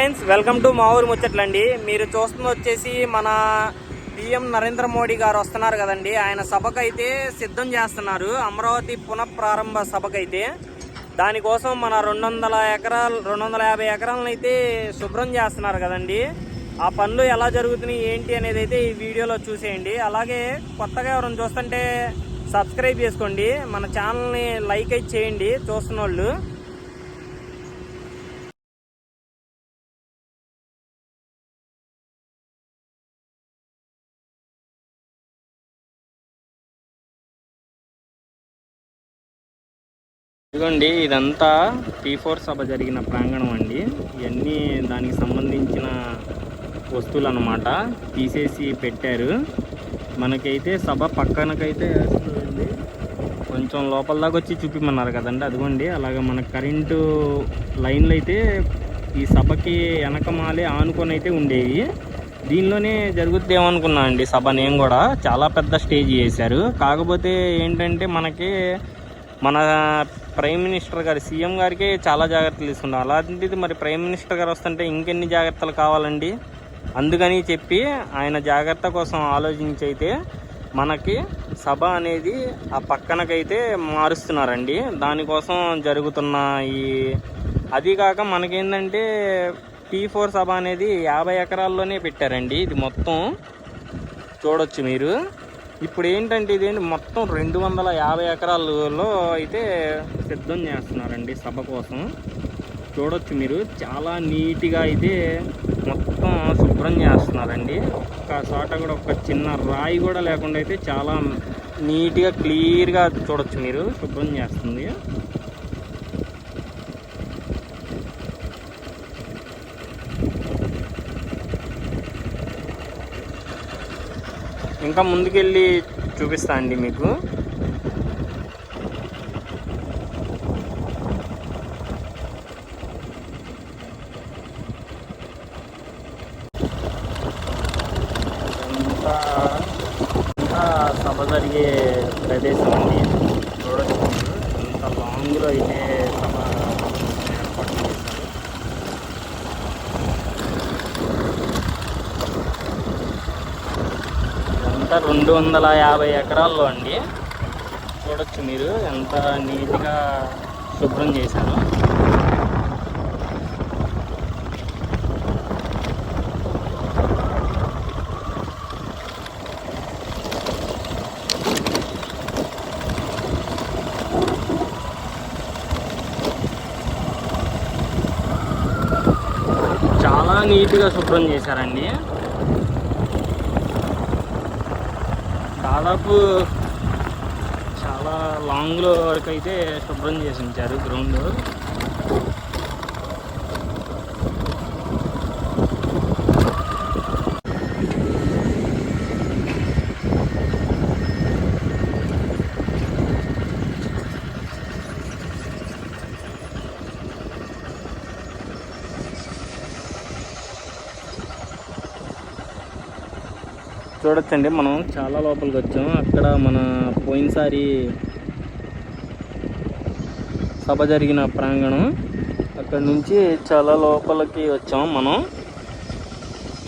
Friends welcome to మా ఊరు ముచ్చట్లండి. మీరు చూస్తుంది వచ్చేసి మన పిఎం నరేంద్ర మోడీ గారు వస్తున్నారు కదండి. ఆయన సభకైతే సిద్ధం చేస్తున్నారు. అమరావతి పునఃప్రారంభ సభకైతే. దానికోసం మన రెండు వందల ఎకరాలు రెండు వందల యాభై ఎకరాలను అయితే శుభ్రం చేస్తున్నారు కదండి. ఆ పనులు ఎలా జరుగుతున్నాయి ఏంటి అనేది అయితే ఈ వీడియోలో చూసేయండి. అలాగే కొత్తగా ఎవరైనా చూస్తుంటే సబ్స్క్రైబ్ చేసుకోండి. మన ఛానల్ని లైక్ అయితే చేయండి చూస్తున్న వాళ్ళు ఇదిగోండి ఇదంతా పీ ఫోర్ సభ జరిగిన ప్రాంగణం అండి. ఇవన్నీ దానికి సంబంధించిన వస్తువులు అన్నమాట తీసేసి పెట్టారు. మనకైతే సభ పక్కనకైతే వేస్తుందండి. కొంచెం లోపల దాకా వచ్చి చూపిమన్నారు కదండి. అదిగోండి అలాగే మన కరెంటు లైన్లు అయితే ఈ సభకి వెనకమాలే ఆనుకొని అయితే ఉండేవి. దీనిలోనే జరుగుద్ది ఏమనుకున్నా అండి సభ నేను కూడా. చాలా పెద్ద స్టేజ్ చేశారు. కాకపోతే ఏంటంటే మనకి మన ప్రైమ్ మినిస్టర్ గారు సీఎం గారికి చాలా జాగ్రత్తలు తీసుకున్నారు అలాంటిది మరి ప్రైమ్ మినిస్టర్ గారు వస్తుంటే ఇంకెన్ని జాగ్రత్తలు కావాలండి? అందుకని చెప్పి ఆయన జాగ్రత్త కోసం ఆలోచించి అయితే మనకి సభ అనేది ఆ పక్కనకైతే మారుస్తున్నారండి. దానికోసం జరుగుతున్న ఈ అది కాక మనకేంటంటే పీ ఫోర్ సభ అనేది యాభై ఎకరాల్లోనే పెట్టారండి. ఇది మొత్తం చూడొచ్చు మీరు. ఇప్పుడు ఏంటంటే ఇది మొత్తం రెండు వందల యాభై ఎకరాలలో అయితే సిద్ధం చేస్తున్నారండి సభ కోసం. చూడొచ్చు మీరు చాలా నీట్గా అయితే మొత్తం శుభ్రం చేస్తున్నారండి. ఒక చోట కూడా ఒక చిన్న రాయి కూడా లేకుండా అయితే చాలా నీట్గా క్లియర్గా చూడొచ్చు మీరు శుభ్రం చేస్తుంది. ఇంకా ముందుకెళ్ళి చూపిస్తా అండి మీకు. సభ జరిగే ప్రదేశం అండి. చూడొచ్చు ఇంత లాంగ్లో అయితే సభ ఏర్పాటు చేశారు పంట రెండు వందల యాభై ఎకరాల్లో అండి. చూడొచ్చు మీరు ఎంత నీట్గా శుభ్రం చేశారు చాలా నీట్గా శుభ్రం చేశారండి. దాదాపు చాలా లాంగ్లో వరకు అయితే శుభ్రం చేసి ఉంచారు గ్రౌండ్. చూడొచ్చండి మనం చాలా లోపలికి వచ్చాం. అక్కడ మన పోయినసారి సభ జరిగిన ప్రాంగణం. అక్కడ నుంచి చాలా లోపలికి వచ్చాం మనం.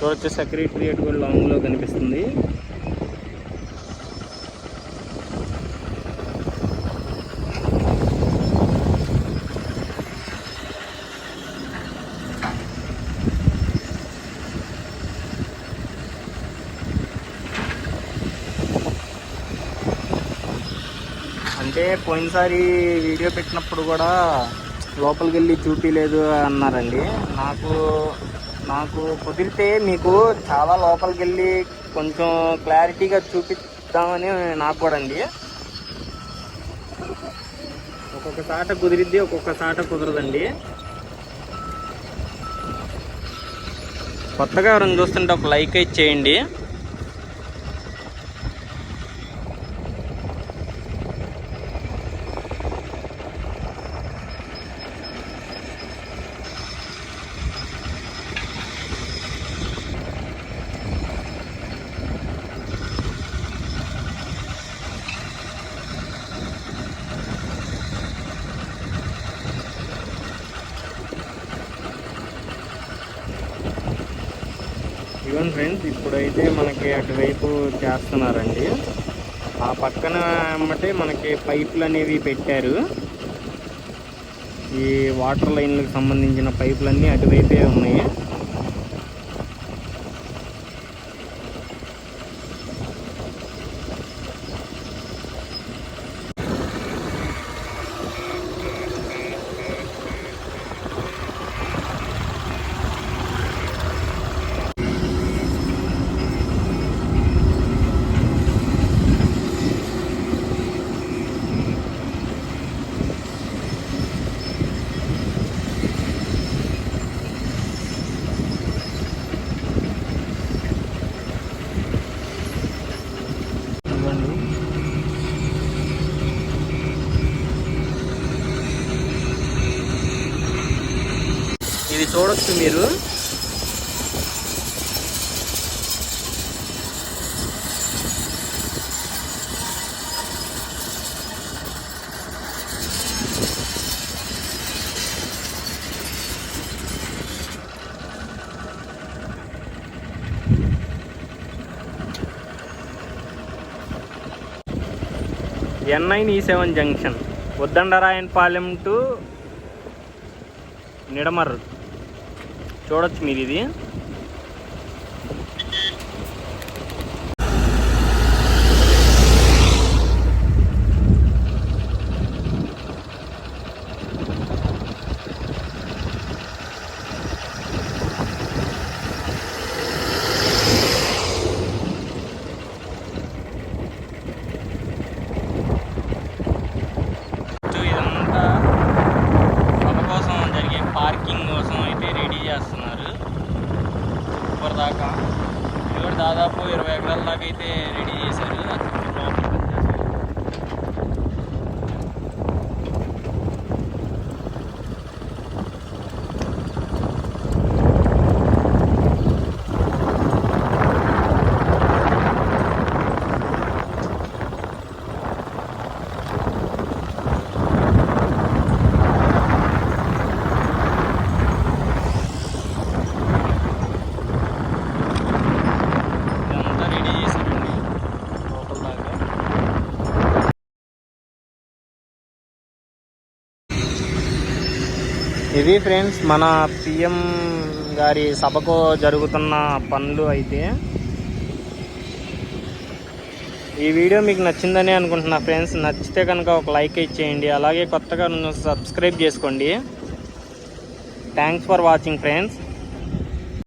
చూడొచ్చు సెక్రటరియట్ కూడా లాంగ్లో కనిపిస్తుంది. అంటే పోయినసారి వీడియో పెట్టినప్పుడు కూడా లోపలికి వెళ్ళి చూపించలేదు అన్నారండి. నాకు నాకు కుదిరితే మీకు చాలా లోపలికి వెళ్ళి కొంచెం క్లారిటీగా చూపిద్దామని నాకు కూడా అండి. ఒక్కొక్క సాట కుదిరిద్ది ఒక్కొక్క సాట కుదరదండి. కొత్తగా ఎవరైనా చూస్తుంటే ఒక లైక్ అయితే చేయండి. ఇవ్వండి ఫ్రెండ్స్ ఇప్పుడైతే మనకి అటువైపు చేస్తున్నారండి. ఆ పక్కన అమ్మటే మనకి పైపులు అనేవి పెట్టారు. ఈ వాటర్ లైన్లకు సంబంధించిన పైపులన్నీ అటువైపే ఉన్నాయి ఇవ్వండి ఇది చూడొచ్చు మీరు. N nine E seven junction Uddandarayunipalem to Nidamarru చూడొచ్చు మీరు ఇది ఇదంతా సభ కోసం జరిగే పార్కింగ్ కోసం అయితే రెడీ చేస్తున్నారు సూపర్ దాకా. ఇది దాదాపు ఇరవై ఎకరాల దాకా అయితే రెడీ చేశారు లోపల పనిచేస్తారు. ఇదంతా రెడీ చేశారండి లోపల దాకా ఇది ఫ్రెండ్స్ మన పిఎం గారి సభకు జరుగుతున్న పనులు అయితే. ఈ వీడియో మీకు నచ్చిందని అనుకుంటున్నా ఫ్రెండ్స్. నచ్చితే కనుక ఒక లైక్ ఇచ్చేయండి. అలాగే కొత్తగా సబ్స్క్రైబ్ చేసుకోండి. Thanks for watching friends